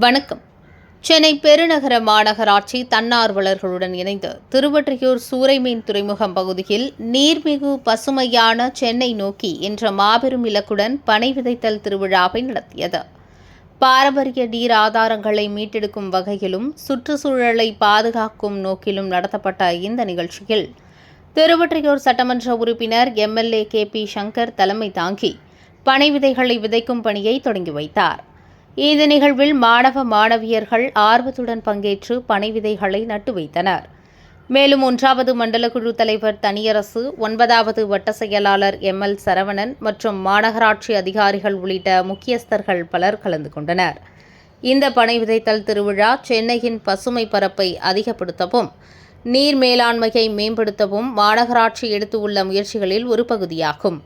வணக்கம். சென்னை பெருநகர மாநகராட்சி தன்னார்வலர்களுடன் இணைந்து திருவொற்றியூர் சூறைமீன் துறைமுகம் பகுதியில் நீர்மிகு பசுமையான சென்னை நோக்கி என்ற மாபெரும் இலக்குடன் பனை விதைத்தல் திருவிழாவை நடத்தியது. பாரம்பரிய நீர் ஆதாரங்களை மீட்டெடுக்கும் வகையிலும் சுற்றுச்சூழலை பாதுகாக்கும் நோக்கிலும் நடத்தப்பட்ட இந்த நிகழ்ச்சியில் திருவொற்றியூர் சட்டமன்ற உறுப்பினர் எம்எல்ஏ கே பி சங்கர் தலைமை தாங்கி பனை விதைகளை விதைக்கும் பணியை தொடங்கி வைத்தார். இந்த நிகழ்வில் மாணவ மாணவியர்கள் ஆர்வத்துடன் பங்கேற்று பனை விதைகளை நட்டு வைத்தனர். மேலும் ஒன்றாவது மண்டல குழு தலைவர் தனியரசு ஒன்பதாவது வட்ட செயலாளர் எம். எல். சரவணன் மற்றும் மாநகராட்சி அதிகாரிகள் உள்ளிட்ட முக்கியஸ்தர்கள் பலர் கலந்து கொண்டனர். இந்த பனை விதைத்தல் திருவிழா சென்னையின் பசுமை பரப்பை அதிகப்படுத்தவும் நீர் மேலாண்மையை மேம்படுத்தவும் மாநகராட்சி எடுத்துள்ள முயற்சிகளில் ஒரு பகுதியாகும்.